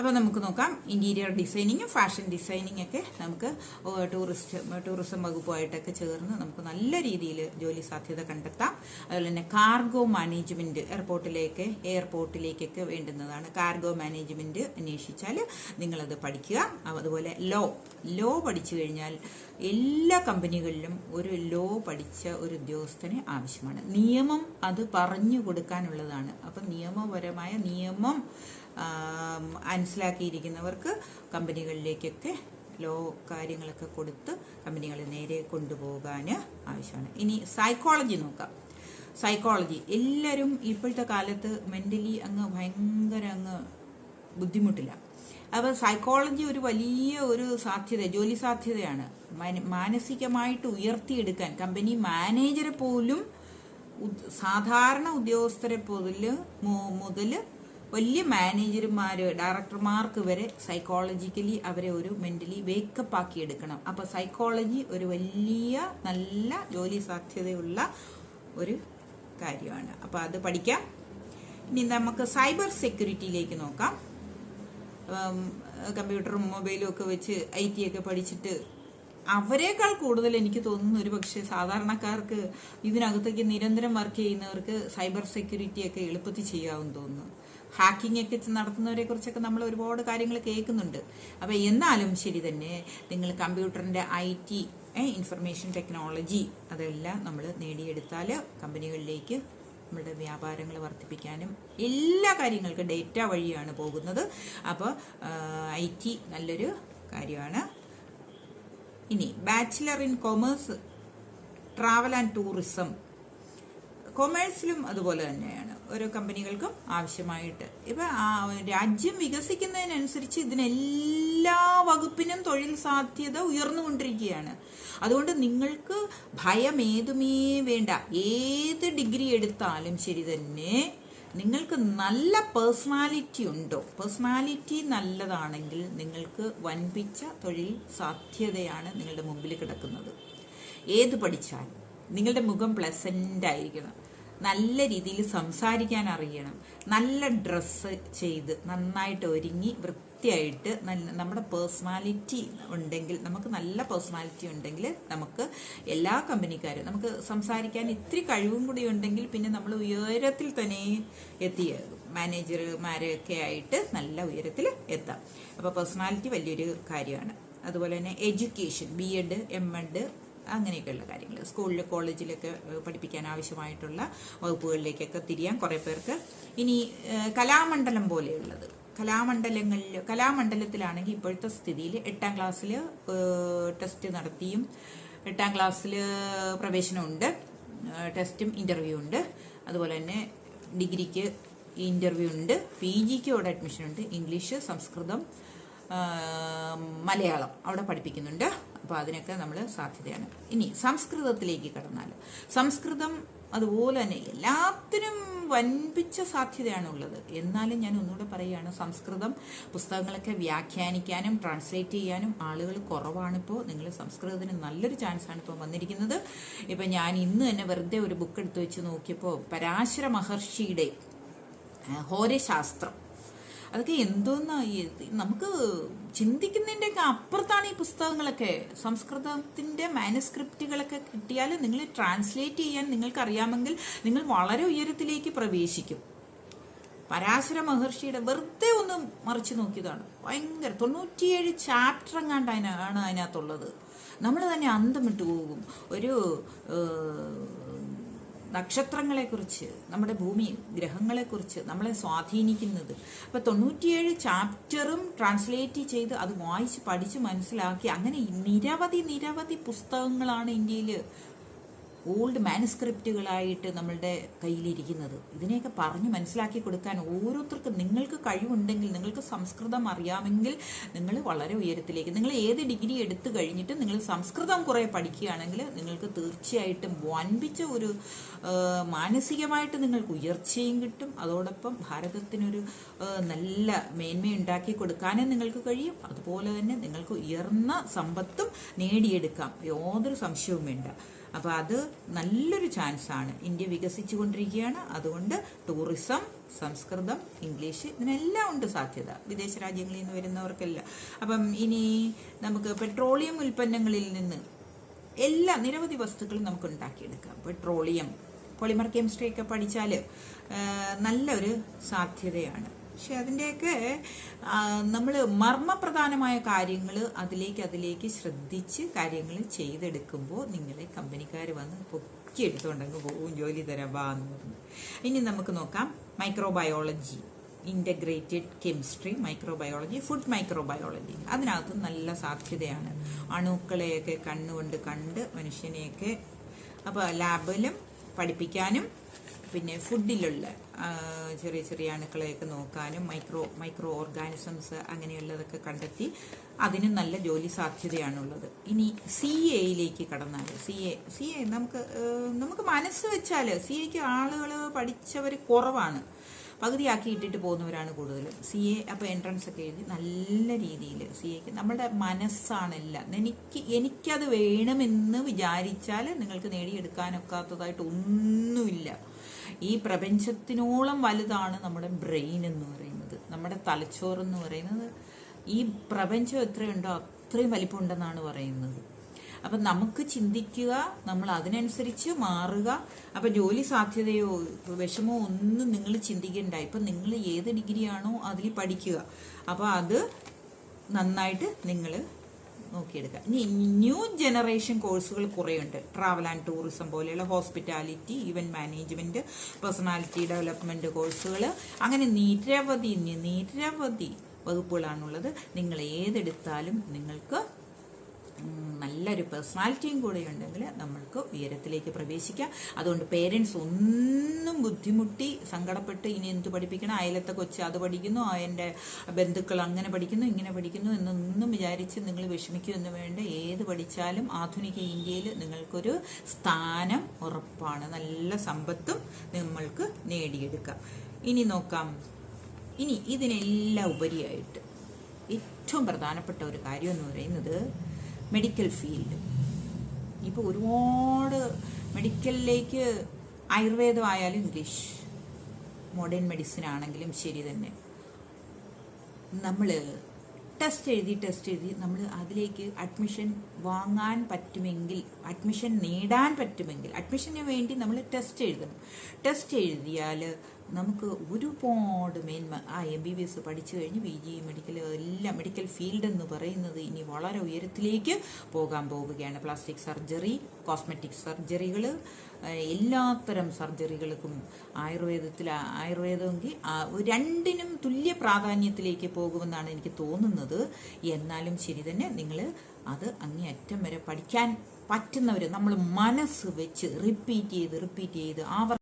അപ്പോൾ നമുക്ക് നോക്കാം. ഇന്റീരിയർ ഡിസൈനിങ്ങും ഫാഷൻ ഡിസൈനിങ് ഒക്കെ നമുക്ക് ടൂറിസ്റ്റ് ടൂറിസം വകുപ്പുമായിട്ടൊക്കെ ചേർന്ന് നമുക്ക് നല്ല രീതിയിൽ ജോലി സാധ്യത കണ്ടെത്താം. അതുപോലെ തന്നെ കാർഗോ മാനേജ്മെന്റ് എയർപോർട്ടിലേക്ക് എയർപോർട്ടിലേക്കൊക്കെ വേണ്ടുന്നതാണ്. കാർഗോ മാനേജ്മെന്റ് അന്വേഷിച്ചാൽ നിങ്ങളത് പഠിക്കുക. അതുപോലെ ലോ ലോ പഠിച്ചു കഴിഞ്ഞാൽ എല്ലാ കമ്പനികളിലും ഒരു ലോ പഠിച്ച ഒരു ഉദ്യോഗസ്ഥനെ ആവശ്യമാണ്. നിയമം അത് പറഞ്ഞു കൊടുക്കാനുള്ളതാണ്. അപ്പം നിയമപരമായ നിയമം മനസ്സിലാക്കിയിരിക്കുന്നവർക്ക് കമ്പനികളിലേക്കൊക്കെ ലോ കാര്യങ്ങളൊക്കെ കൊടുത്ത് കമ്പനികളെ നേരെ കൊണ്ടുപോകാൻ ആവശ്യമാണ്. ഇനി സൈക്കോളജി നോക്കാം. സൈക്കോളജി എല്ലാവരും ഇപ്പോഴത്തെ കാലത്ത് മെന്റലി അങ്ങ് ഭയങ്കര അങ്ങ് ബുദ്ധിമുട്ടില്ല. അപ്പോൾ സൈക്കോളജി ഒരു വലിയ ഒരു സാധ്യത ജോലി സാധ്യതയാണ്. മാന- മാനസികമായിട്ട് ഉയർത്തിയെടുക്കാൻ കമ്പനി മാനേജരെ പോലും സാധാരണ ഉദ്യോഗസ്ഥരെ പോലും മുതൽ വലിയ മാനേജർമാർ ഡയറക്ടർമാർക്ക് വരെ സൈക്കോളജിക്കലി അവരെ ഒരു മെന്റലി വേക്കപ്പ് ആക്കി എടുക്കണം. അപ്പൊ സൈക്കോളജി ഒരു വലിയ നല്ല ജോലി സാധ്യതയുള്ള ഒരു കാര്യമാണ്. അപ്പൊ അത് പഠിക്കാം. ഇനി നമുക്ക് സൈബർ സെക്യൂരിറ്റിയിലേക്ക് നോക്കാം. കമ്പ്യൂട്ടറും മൊബൈലും ഒക്കെ വെച്ച് ഐ ടി ഒക്കെ പഠിച്ചിട്ട് അവരെക്കാൾ കൂടുതൽ എനിക്ക് തോന്നുന്നു ഒരു പക്ഷേ സാധാരണക്കാർക്ക് ഇതിനകത്തേക്ക് നിരന്തരം വർക്ക് ചെയ്യുന്നവർക്ക് സൈബർ സെക്യൂരിറ്റി ഒക്കെ എളുപ്പത്തിൽ ചെയ്യാമെന്ന് തോന്നുന്നു. ഹാക്കിംഗ് ഒക്കെ നടത്തുന്നവരെ കുറിച്ചൊക്കെ നമ്മൾ ഒരുപാട് കാര്യങ്ങൾ കേൾക്കുന്നുണ്ട്. അപ്പൊ എന്നാലും ശരി തന്നെ നിങ്ങൾ കമ്പ്യൂട്ടറിന്റെ ഐ ടി ഇൻഫർമേഷൻ ടെക്നോളജി അതെല്ലാം നമ്മൾ നേടിയെടുത്താൽ കമ്പനികളിലേക്ക് നമ്മുടെ വ്യാപാരങ്ങൾ വർദ്ധിപ്പിക്കാനും എല്ലാ കാര്യങ്ങൾക്കും ഡേറ്റ വഴിയാണ് പോകുന്നത്. അപ്പോൾ ഐ ടി നല്ലൊരു കാര്യമാണ്. ഇനി bachelor in commerce travel and tourism കൊമേഴ്സിലും അതുപോലെ തന്നെയാണ്. ഓരോ കമ്പനികൾക്കും ആവശ്യമായിട്ട്. ഇപ്പൊ രാജ്യം വികസിക്കുന്നതിനനുസരിച്ച് ഇതിനെല്ലാ വകുപ്പിനും തൊഴിൽ സാധ്യത ഉയർന്നുകൊണ്ടിരിക്കുകയാണ്. അതുകൊണ്ട് നിങ്ങൾക്ക് ഭയം ഏതുമേ വേണ്ട. ഏത് ഡിഗ്രി എടുത്താലും ശരി തന്നെ നിങ്ങൾക്ക് നല്ല പേഴ്സണാലിറ്റി ഉണ്ടോ? പേഴ്സണാലിറ്റി നല്ലതാണെങ്കിൽ നിങ്ങൾക്ക് വൻപിച്ച തൊഴിൽ സാധ്യതയാണ് നിങ്ങളുടെ മുമ്പിൽ കിടക്കുന്നത്. ഏത് പഠിച്ചാലും നിങ്ങളുടെ മുഖം പ്ലസന്റ് ആയിരിക്കണം. നല്ല രീതിയിൽ സംസാരിക്കാൻ അറിയണം. നല്ല ഡ്രസ്സ് ചെയ്ത് നന്നായിട്ട് ഒരുങ്ങി വൃത്തിയായിട്ട് നല്ല നമ്മുടെ പേഴ്സണാലിറ്റി ഉണ്ടെങ്കിൽ നമുക്ക് നല്ല പേഴ്സണാലിറ്റി ഉണ്ടെങ്കിൽ നമുക്ക് എല്ലാ കമ്പനിക്കാരും നമുക്ക് സംസാരിക്കാൻ ഇത്തിരി കഴിവും കൂടി ഉണ്ടെങ്കിൽ പിന്നെ നമ്മൾ ഉയരത്തിൽ തന്നെ എത്തിയ മാനേജർമാരൊക്കെ ആയിട്ട് നല്ല ഉയരത്തിൽ എത്താം. അപ്പോൾ പേഴ്സണാലിറ്റി വലിയൊരു കാര്യമാണ്. അതുപോലെ തന്നെ education B Ed M Ed അങ്ങനെയൊക്കെയുള്ള കാര്യങ്ങൾ സ്കൂളിൽ കോളേജിലൊക്കെ പഠിപ്പിക്കാൻ ആവശ്യമായിട്ടുള്ള വകുപ്പുകളിലേക്കൊക്കെ തിരിയാൻ കുറേ പേർക്ക് ഇനി കലാമണ്ഡലം പോലെയുള്ളത്. കലാമണ്ഡലങ്ങളിൽ കലാമണ്ഡലത്തിലാണെങ്കിൽ ഇപ്പോഴത്തെ സ്ഥിതിയിൽ എട്ടാം ക്ലാസ്സിൽ ടെസ്റ്റ് നടത്തിയും എട്ടാം ക്ലാസ്സിൽ പ്രവേശനമുണ്ട് ടെസ്റ്റും ഇന്റർവ്യൂ ഉണ്ട് അതുപോലെ തന്നെ ഡിഗ്രിക്ക് ഇന്റർവ്യൂ ഉണ്ട് പി ജിക്ക് അവിടെ അഡ്മിഷൻ ഉണ്ട് ഇംഗ്ലീഷ് സംസ്കൃതം മലയാളം അവിടെ പഠിപ്പിക്കുന്നുണ്ട്. അപ്പോൾ അതിനൊക്കെ നമ്മൾ സാധ്യതയാണ്. ഇനി സംസ്കൃതത്തിലേക്ക് കടന്നാൽ സംസ്കൃതം അതുപോലെ തന്നെ എല്ലാത്തിനും വൻപിച്ച സാധ്യതയാണ് ഉള്ളത്. എന്നാലും ഞാൻ ഒന്നുകൂടെ പറയുകയാണ് സംസ്കൃതം പുസ്തകങ്ങളൊക്കെ വ്യാഖ്യാനിക്കാനും ട്രാൻസ്ലേറ്റ് ചെയ്യാനും ആളുകൾ കുറവാണിപ്പോൾ നിങ്ങൾ സംസ്കൃതത്തിന് നല്ലൊരു ചാൻസാണ് ഇപ്പോൾ വന്നിരിക്കുന്നത്. ഇപ്പം ഞാൻ ഇന്ന് തന്നെ വെറുതെ ഒരു ബുക്ക് എടുത്തു വെച്ച് നോക്കിയപ്പോൾ പരാശര മഹർഷിയുടെ ഹോരശാസ്ത്രം. അതൊക്കെ എന്തോന്നായി നമുക്ക് ചിന്തിക്കുന്നതിന്റെ ഒക്കെ അപ്പുറത്താണ് ഈ പുസ്തകങ്ങളൊക്കെ. സംസ്കൃതത്തിന്റെ മാനസ്ക്രിപ്റ്റുകളൊക്കെ കിട്ടിയാൽ നിങ്ങൾ ട്രാൻസ്ലേറ്റ് ചെയ്യാൻ നിങ്ങൾക്കറിയാമെങ്കിൽ നിങ്ങൾ വളരെ ഉയരത്തിലേക്ക് പ്രവേശിക്കും. പരാശര മഹർഷിയുടെ വെറുതെ ഒന്ന് മറിച്ച് നോക്കിയതാണ്. ഭയങ്കര തൊണ്ണൂറ്റിയേഴ് ചാപ്റ്റർ എങ്ങാണ്ട് അതിനാണ് അതിനകത്തുള്ളത്. നമ്മൾ തന്നെ അന്തം വിട്ടു പോകും. ഒരു നക്ഷത്രങ്ങളെക്കുറിച്ച് നമ്മുടെ ഭൂമി ഗ്രഹങ്ങളെക്കുറിച്ച് നമ്മളെ സ്വാധീനിക്കുന്നത്. അപ്പോൾ തൊണ്ണൂറ്റിയേഴ് ചാപ്റ്ററും ട്രാൻസ്ലേറ്റ് ചെയ്ത് അത് വായിച്ച് പഠിച്ച് മനസ്സിലാക്കി അങ്ങനെ നിരവധി നിരവധി പുസ്തകങ്ങളാണ് ഇന്ത്യയിൽ ഓൾഡ് മാനുസ്ക്രിപ്റ്റുകളായിട്ട് നമ്മളുടെ കയ്യിലിരിക്കുന്നത്. ഇതിനെയൊക്കെ പറഞ്ഞ് മനസ്സിലാക്കി കൊടുക്കാൻ ഓരോരുത്തർക്കും നിങ്ങൾക്ക് കഴിവുണ്ടെങ്കിൽ നിങ്ങൾക്ക് സംസ്കൃതം അറിയാമെങ്കിൽ നിങ്ങൾ വളരെ ഉയരത്തിലേക്ക് നിങ്ങൾ ഏത് ഡിഗ്രി എടുത്തു കഴിഞ്ഞിട്ട് നിങ്ങൾ സംസ്കൃതം കുറേ പഠിക്കുകയാണെങ്കിൽ നിങ്ങൾക്ക് തീർച്ചയായിട്ടും വൻപിച്ച ഒരു മാനസികമായിട്ട് നിങ്ങൾക്ക് ഉയർച്ചയും കിട്ടും. അതോടൊപ്പം ഭാരതത്തിനൊരു നല്ല മേന്മയുണ്ടാക്കി കൊടുക്കാനും നിങ്ങൾക്ക് കഴിയും. അതുപോലെ തന്നെ നിങ്ങൾക്ക് ഉയർന്ന സമ്പത്തും നേടിയെടുക്കാം. യാതൊരു സംശയവും വേണ്ട അപ്പോൾ അത് നല്ലൊരു ചാൻസാണ്. ഇന്ത്യ വികസിച്ചു കൊണ്ടിരിക്കുകയാണ് അതുകൊണ്ട് ടൂറിസം സംസ്കൃതം ഇംഗ്ലീഷ് ഇതിനെല്ലാം ഉണ്ട് സാധ്യത. വിദേശ രാജ്യങ്ങളിൽ നിന്ന് വരുന്നവർക്കെല്ലാം. അപ്പം ഇനി നമുക്ക് പെട്രോളിയം ഉൽപ്പന്നങ്ങളിൽ നിന്ന് എല്ലാ നിരവധി വസ്തുക്കളും നമുക്ക് ഉണ്ടാക്കിയെടുക്കാം. പെട്രോളിയം പോളിമർ കെമിസ്ട്രി ഒക്കെ പഠിച്ചാൽ നല്ലൊരു സാധ്യതയാണ്. പക്ഷെ അതിന്റെയൊക്കെ നമ്മൾ മർമ്മപ്രധാനമായ കാര്യങ്ങൾ അതിലേക്ക് അതിലേക്ക് ശ്രദ്ധിച്ച് കാര്യങ്ങൾ ചെയ്തെടുക്കുമ്പോൾ നിങ്ങളെ കമ്പനിക്കാർ വന്ന് പൊക്കി എടുത്തുകൊണ്ടങ്ങ് പോകും ജോലി തരാം വാ എന്ന് പറഞ്ഞു. ഇനി നമുക്ക് നോക്കാം. Microbiology integrated chemistry microbiology food microbiology അതിനകത്ത് നല്ല സാധ്യതയാണ്. അണുക്കളെയൊക്കെ കണ്ണുകൊണ്ട് കണ്ട് മനുഷ്യനെയൊക്കെ അപ്പോൾ ലാബിലും പഠിപ്പിക്കാനും പിന്നെ ഫുഡിലുള്ള ചെറിയ ചെറിയ അണുക്കളെയൊക്കെ നോക്കാനും മൈക്രോ മൈക്രോ ഓർഗാനിസംസ് അങ്ങനെയുള്ളതൊക്കെ കണ്ടെത്തി അതിന് നല്ല ജോലി സാധ്യതയാണുള്ളത്. ഇനി സി എയിലേക്ക് കടന്നാൽ സി എ സി എ നമുക്ക് നമുക്ക് മനസ്സ് വെച്ചാൽ സി എക്ക് ആളുകൾ പഠിച്ചവർ കുറവാണ്. പകുതിയാക്കി ഇട്ടിട്ട് പോകുന്നവരാണ് കൂടുതൽ സി എ അപ്പോൾ എൻട്രൻസ് ഒക്കെ എഴുതി നല്ല രീതിയിൽ സി എക്ക് നമ്മുടെ മനസ്സാണെല്ലാം. എനിക്ക് എനിക്കത് വേണമെന്ന് വിചാരിച്ചാൽ നിങ്ങൾക്ക് നേടിയെടുക്കാനൊക്കാത്തതായിട്ട് ഒന്നുമില്ല. ഈ പ്രപഞ്ചത്തിനോളം വലുതാണ് നമ്മുടെ ബ്രെയിൻ എന്ന് പറയുന്നത്. നമ്മുടെ തലച്ചോറ് എന്ന് പറയുന്നത് ഈ പ്രപഞ്ചം എത്രയുണ്ടോ അത്രയും വലിപ്പമുണ്ടെന്നാണ് പറയുന്നത്. അപ്പം നമുക്ക് ചിന്തിക്കുക നമ്മൾ അതിനനുസരിച്ച് മാറുക. അപ്പം ജോലി സാധ്യതയോ വിഷമോ ഒന്നും നിങ്ങൾ ചിന്തിക്കണ്ട. ഇപ്പം നിങ്ങൾ ഏത് ഡിഗ്രിയാണോ അതിൽ പഠിക്കുക. അപ്പോൾ അത് നന്നായിട്ട് നിങ്ങൾ നോക്കിയെടുക്കുക. ഇനി ന്യൂ ജനറേഷൻ കോഴ്സുകൾ കുറേയുണ്ട്. ട്രാവൽ ആൻഡ് ടൂറിസം പോലെയുള്ള hospitality event management personality development കോഴ്സുകൾ. അങ്ങനെ നിരവധി നിരവധി വകുപ്പുകളാണുള്ളത്. നിങ്ങൾ ഏതെടുത്താലും നിങ്ങൾക്ക് നല്ലൊരു പേഴ്സണാലിറ്റിയും കൂടെ ഉണ്ടെങ്കിൽ നമ്മൾക്ക് ഉയരത്തിലേക്ക് പ്രവേശിക്കാം. അതുകൊണ്ട് പേരൻസ് ഒന്നും ബുദ്ധിമുട്ടി സങ്കടപ്പെട്ട് ഇനി എന്ത് പഠിപ്പിക്കണം? അയലത്തെ കൊച്ച് അത് പഠിക്കുന്നു എന്റെ ബന്ധുക്കൾ അങ്ങനെ പഠിക്കുന്നു ഇങ്ങനെ പഠിക്കുന്നു എന്നൊന്നും വിചാരിച്ച് നിങ്ങൾ വിഷമിക്കുമെന്ന് വേണ്ട. ഏത് പഠിച്ചാലും ആധുനിക ഇന്ത്യയിൽ നിങ്ങൾക്കൊരു സ്ഥാനം ഉറപ്പാണ്. നല്ല സമ്പത്തും നമ്മൾക്ക് നേടിയെടുക്കാം. ഇനി നോക്കാം. ഇനി ഇതിനെല്ലാം ഉപരിയായിട്ട് ഏറ്റവും പ്രധാനപ്പെട്ട ഒരു കാര്യം എന്ന് പറയുന്നത് മെഡിക്കൽ ഫീൽഡ് ഇപ്പോൾ ഒരുപാട് മെഡിക്കലിലേക്ക് ആയുർവേദം ആയാലും ഇംഗ്ലീഷ് മോഡേൺ മെഡിസിൻ ആണെങ്കിലും ശരി തന്നെ. നമ്മൾ ടെസ്റ്റ് എഴുതി ടെസ്റ്റ് എഴുതി നമ്മൾ അതിലേക്ക് അഡ്മിഷൻ വാങ്ങാൻ പറ്റുമെങ്കിൽ അഡ്മിഷൻ നേടാൻ പറ്റുമെങ്കിൽ അഡ്മിഷന് വേണ്ടി നമ്മൾ ടെസ്റ്റ് എഴുതണം. ടെസ്റ്റ് എഴുതിയാൽ നമുക്ക് ഒരുപാട് മേന്മ. ആ എം ബി ബി എസ് പഠിച്ചു കഴിഞ്ഞ് പി ജി മെഡിക്കൽ എല്ലാം മെഡിക്കൽ ഫീൽഡ് എന്ന് പറയുന്നത് ഇനി വളരെ ഉയരത്തിലേക്ക് പോകാൻ പോവുകയാണ്. പ്ലാസ്റ്റിക് സർജറി കോസ്മെറ്റിക് സർജറികൾ എല്ലാത്തരം സർജറികൾക്കും ആയുർവേദത്തിൽ ആയുർവേദമെങ്കിൽ രണ്ടിനും തുല്യ പ്രാധാന്യത്തിലേക്ക് പോകുമെന്നാണ് എനിക്ക് തോന്നുന്നത്. എന്നാലും ശരി തന്നെ നിങ്ങൾ അത് അങ്ങേയറ്റം വരെ പഠിക്കാൻ പറ്റുന്നവർ നമ്മൾ മനസ്സ് വെച്ച് റിപ്പീറ്റ് ചെയ്ത് റിപ്പീറ്റ് ചെയ്ത് ആവർ